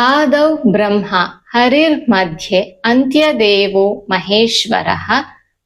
ಆದೌ ಬ್ರಹ್ಮ ಹರಿರ್ ಮಧ್ಯೆ ಅಂತ್ಯದೇವೋ ಮಹೇಶ್ವರಃ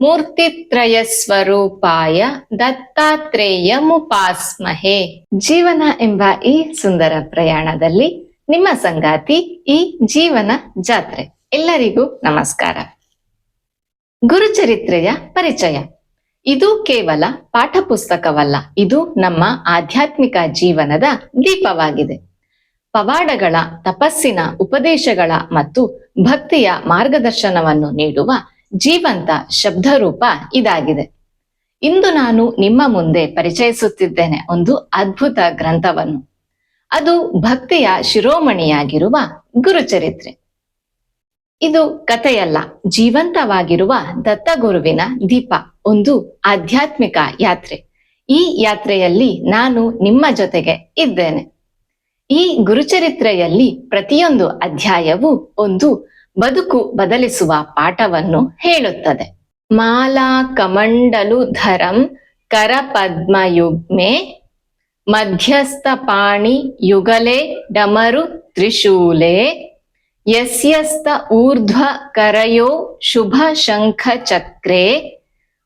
ಮೂರ್ತಿತ್ರಯ ಸ್ವರೂಪಾಯ ದತ್ತಾತ್ರೇಯ ಮುಪಾಸ್ಮಹೆ ಜೀವನ ಎಂಬ ಈ ಸುಂದರ ಪ್ರಯಾಣದಲ್ಲಿ ನಿಮ್ಮ ಸಂಗಾತಿ ಈ ಜೀವನ ಜಾತ್ರೆ. ಎಲ್ಲರಿಗೂ ನಮಸ್ಕಾರ. ಗುರುಚರಿತ್ರೆಯ ಪರಿಚಯ. ಇದು ಕೇವಲ ಪಾಠ ಪುಸ್ತಕವಲ್ಲ ಇದು ನಮ್ಮ ಆಧ್ಯಾತ್ಮಿಕ ಜೀವನದ ದೀಪವಾಗಿದೆ. ಪವಾಡಗಳ, ತಪಸ್ಸಿನ ಉಪದೇಶಗಳ ಮತ್ತು ಭಕ್ತಿಯ ಮಾರ್ಗದರ್ಶನವನ್ನು ನೀಡುವ ಜೀವಂತ ಶಬ್ದರೂಪ ಇದಾಗಿದೆ. ಇಂದು ನಾನು ನಿಮ್ಮ ಮುಂದೆ ಪರಿಚಯಿಸುತ್ತಿದ್ದೇನೆ ಒಂದು ಅದ್ಭುತ ಗ್ರಂಥವನ್ನು. ಅದು ಭಕ್ತಿಯ ಶಿರೋಮಣಿಯಾಗಿರುವ ಗುರುಚರಿತ್ರೆ. ಇದು ಕಥೆಯಲ್ಲ, ಜೀವಂತವಾಗಿರುವ ದತ್ತಗುರುವಿನ ದೀಪ, ಒಂದು ಆಧ್ಯಾತ್ಮಿಕ ಯಾತ್ರೆ. ಈ ಯಾತ್ರೆಯಲ್ಲಿ ನಾನು ನಿಮ್ಮ ಜೊತೆಗೆ ಇದ್ದೇನೆ. ಈ ಗುರುಚರಿತ್ರೆಯಲ್ಲಿ ಪ್ರತಿಯೊಂದು ಅಧ್ಯಾಯವು ಒಂದು ಬದುಕು ಬದಲಿಸುವ ಪಾಠವನ್ನು ಹೇಳುತ್ತದೆ. ಮಾಲಾ ಕಮಂಡಲು ಧರಂ ಕರ ಪದ್ಮಯುಗ್ಮೆ ಮಧ್ಯಸ್ಥ ಪಾಣಿ ಯುಗಲೆ ಡಮರು ತ್ರಿಶೂಲೆ ಯಸ್ಯಸ್ತ ಊರ್ಧ್ವ ಕರಯೋ ಶುಭ ಶಂಖ ಚಕ್ರೆ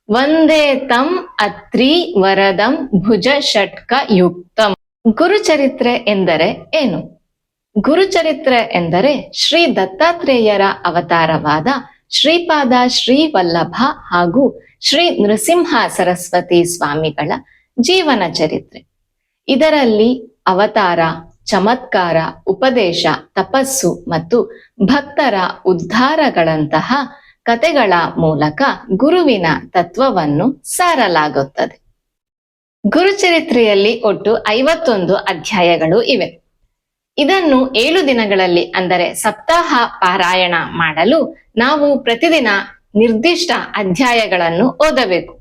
ವಂದೇ ತಂ ಅತ್ರಿ ವರದಂ ಭುಜ ಷಟ್ಕ ಯುಕ್ತಂ. ಗುರುಚರಿತ್ರೆ ಎಂದರೆ ಏನು? ಗುರುಚರಿತ್ರೆ ಎಂದರೆ ಶ್ರೀ ದತ್ತಾತ್ರೇಯರ ಅವತಾರವಾದ ಶ್ರೀಪಾದ ಶ್ರೀ ವಲ್ಲಭ ಹಾಗೂ ಶ್ರೀ ನೃಸಿಂಹ ಸರಸ್ವತಿ ಸ್ವಾಮಿಗಳ ಜೀವನ ಚರಿತ್ರೆ. ಇದರಲ್ಲಿ ಅವತಾರ, ಚಮತ್ಕಾರ, ಉಪದೇಶ, ತಪಸ್ಸು ಮತ್ತು ಭಕ್ತರ ಉದ್ಧಾರಗಳಂತಹ ಕತೆಗಳ ಮೂಲಕ ಗುರುವಿನ ತತ್ವವನ್ನು ಸಾರಲಾಗುತ್ತದೆ. ಗುರುಚರಿತ್ರೆಯಲ್ಲಿ ಒಟ್ಟು ಐವತ್ತೊಂದು ಅಧ್ಯಾಯಗಳು ಇವೆ. ಇದನ್ನು ಏಳು ದಿನಗಳಲ್ಲಿ ಅಂದರೆ ಸಪ್ತಾಹ ಪಾರಾಯಣ ಮಾಡಲು ನಾವು ಪ್ರತಿದಿನ ನಿರ್ದಿಷ್ಟ ಅಧ್ಯಾಯಗಳನ್ನು ಓದಬೇಕು.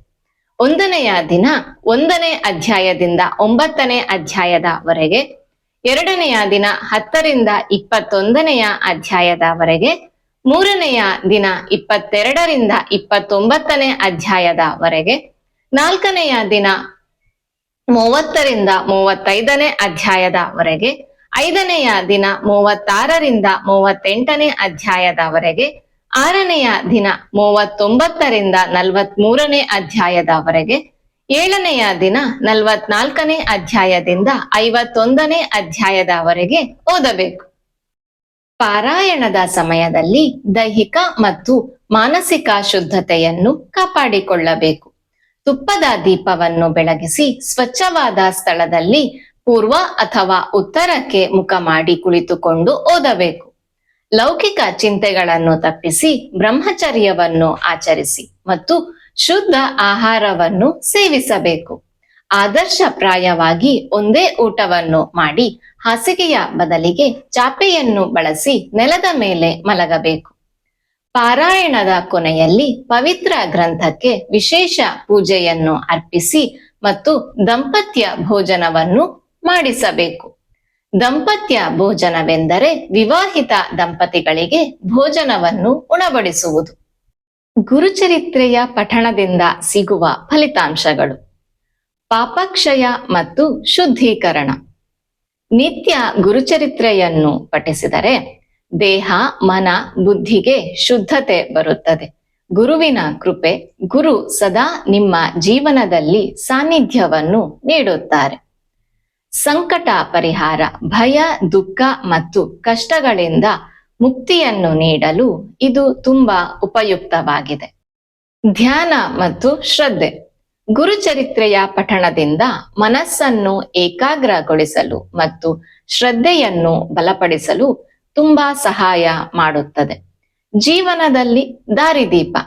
ಒಂದನೆಯ ದಿನ ಒಂದನೇ ಅಧ್ಯಾಯದಿಂದ ಒಂಬತ್ತನೇ ಅಧ್ಯಾಯದವರೆಗೆ, ಎರಡನೆಯ ದಿನ ಹತ್ತರಿಂದ ಇಪ್ಪತ್ತೊಂದನೆಯ ಅಧ್ಯಾಯದವರೆಗೆ, ಮೂರನೆಯ ದಿನ ಇಪ್ಪತ್ತೆರಡರಿಂದ ಇಪ್ಪತ್ತೊಂಬತ್ತನೇ ಅಧ್ಯಾಯದವರೆಗೆ, ನಾಲ್ಕನೆಯ ದಿನ ಮೂವತ್ತರಿಂದ ಮೂವತ್ತೈದನೇ ಅಧ್ಯಾಯದವರೆಗೆ, ಐದನೆಯ ದಿನ ಮೂವತ್ತಾರರಿಂದ ಮೂವತ್ತೆಂಟನೇ ಅಧ್ಯಾಯದವರೆಗೆ, ಆರನೆಯ ದಿನ ಮೂವತ್ತೊಂಬತ್ತರಿಂದ ನಲವತ್ಮೂರನೇ ಅಧ್ಯಾಯದವರೆಗೆ, ಏಳನೆಯ ದಿನ ನಲವತ್ನಾಲ್ಕನೇ ಅಧ್ಯಾಯದಿಂದ ಐವತ್ತೊಂದನೇ ಅಧ್ಯಾಯದವರೆಗೆ ಓದಬೇಕು. ಪಾರಾಯಣದ ಸಮಯದಲ್ಲಿ ದೈಹಿಕ ಮತ್ತು ಮಾನಸಿಕ ಶುದ್ಧತೆಯನ್ನು ಕಾಪಾಡಿಕೊಳ್ಳಬೇಕು. ತುಪ್ಪದ ದೀಪವನ್ನು ಬೆಳಗಿಸಿ ಸ್ವಚ್ಛವಾದ ಸ್ಥಳದಲ್ಲಿ ಪೂರ್ವ ಅಥವಾ ಉತ್ತರಕ್ಕೆ ಮುಖ ಮಾಡಿ ಕುಳಿತುಕೊಂಡು ಓದಬೇಕು. ಲೌಕಿಕ ಚಿಂತೆಗಳನ್ನು ತಪ್ಪಿಸಿ ಬ್ರಹ್ಮಚರ್ಯವನ್ನು ಆಚರಿಸಿ ಮತ್ತು ಶುದ್ಧ ಆಹಾರವನ್ನು ಸೇವಿಸಬೇಕು. ಆದರ್ಶ ಪ್ರಾಯವಾಗಿ ಒಂದೇ ಊಟವನ್ನು ಮಾಡಿ ಹಾಸಿಗೆಯ ಬದಲಿಗೆ ಚಾಪೆಯನ್ನು ಬಳಸಿ ನೆಲದ ಮೇಲೆ ಮಲಗಬೇಕು. ಪಾರಾಯಣದ ಕೊನೆಯಲ್ಲಿ ಪವಿತ್ರ ಗ್ರಂಥಕ್ಕೆ ವಿಶೇಷ ಪೂಜೆಯನ್ನು ಅರ್ಪಿಸಿ ಮತ್ತು ದಂಪತ್ಯ ಭೋಜನವನ್ನು ಮಾಡಿಸಬೇಕು. ದಂಪತ್ಯ ಭೋಜನವೆಂದರೆ ವಿವಾಹಿತ ದಂಪತಿಗಳಿಗೆ ಭೋಜನವನ್ನು ಉಣಬಡಿಸುವುದು. ಗುರುಚರಿತ್ರೆಯ ಪಠಣದಿಂದ ಸಿಗುವ ಫಲಿತಾಂಶಗಳು. ಪಾಪಕ್ಷಯ ಮತ್ತು ಶುದ್ಧೀಕರಣ. ನಿತ್ಯ ಗುರುಚರಿತ್ರೆಯನ್ನು ಪಠಿಸಿದರೆ ದೇಹ, ಮನ, ಬುದ್ಧಿಗೆ ಶುದ್ಧತೆ ಬರುತ್ತದೆ. ಗುರುವಿನ ಕೃಪೆ, ಗುರು ಸದಾ ನಿಮ್ಮ ಜೀವನದಲ್ಲಿ ಸಾನ್ನಿಧ್ಯವನ್ನು ನೀಡುತ್ತಾರೆ. ಸಂಕಟ, ಪರಿಹಾರ, ಭಯ, ದುಃಖ ಮತ್ತು ಕಷ್ಟಗಳಿಂದ ಮುಕ್ತಿಯನ್ನು ನೀಡಲು ಇದು ತುಂಬಾ ಉಪಯುಕ್ತವಾಗಿದೆ. ಧ್ಯಾನ ಮತ್ತು ಶ್ರದ್ಧೆ. ಗುರುಚರಿತ್ರೆಯ ಪಠಣದಿಂದ ಮನಸ್ಸನ್ನು ಏಕಾಗ್ರಗೊಳಿಸಲು ಮತ್ತು ಶ್ರದ್ಧೆಯನ್ನು ಬಲಪಡಿಸಲು ತುಂಬಾ ಸಹಾಯ ಮಾಡುತ್ತದೆ. ಜೀವನದಲ್ಲಿ ದಾರಿದೀಪ.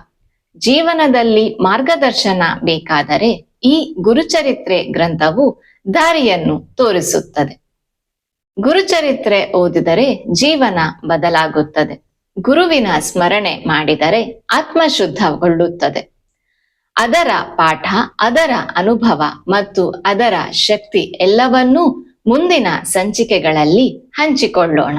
ಜೀವನದಲ್ಲಿ ಮಾರ್ಗದರ್ಶನ ಬೇಕಾದರೆ ಈ ಗುರುಚರಿತ್ರೆ ಗ್ರಂಥವು ದಾರಿಯನ್ನು ತೋರಿಸುತ್ತದೆ. ಗುರುಚರಿತ್ರೆ ಓದಿದರೆ ಜೀವನ ಬದಲಾಗುತ್ತದೆ. ಗುರುವಿನ ಸ್ಮರಣೆ ಮಾಡಿದರೆ ಆತ್ಮಶುದ್ಧಗೊಳ್ಳುತ್ತದೆ ಅದರ ಪಾಠ, ಅದರ ಅನುಭವ ಮತ್ತು ಅದರ ಶಕ್ತಿ ಎಲ್ಲವನ್ನೂ ಮುಂದಿನ ಸಂಚಿಕೆಗಳಲ್ಲಿ ಹಂಚಿಕೊಳ್ಳೋಣ.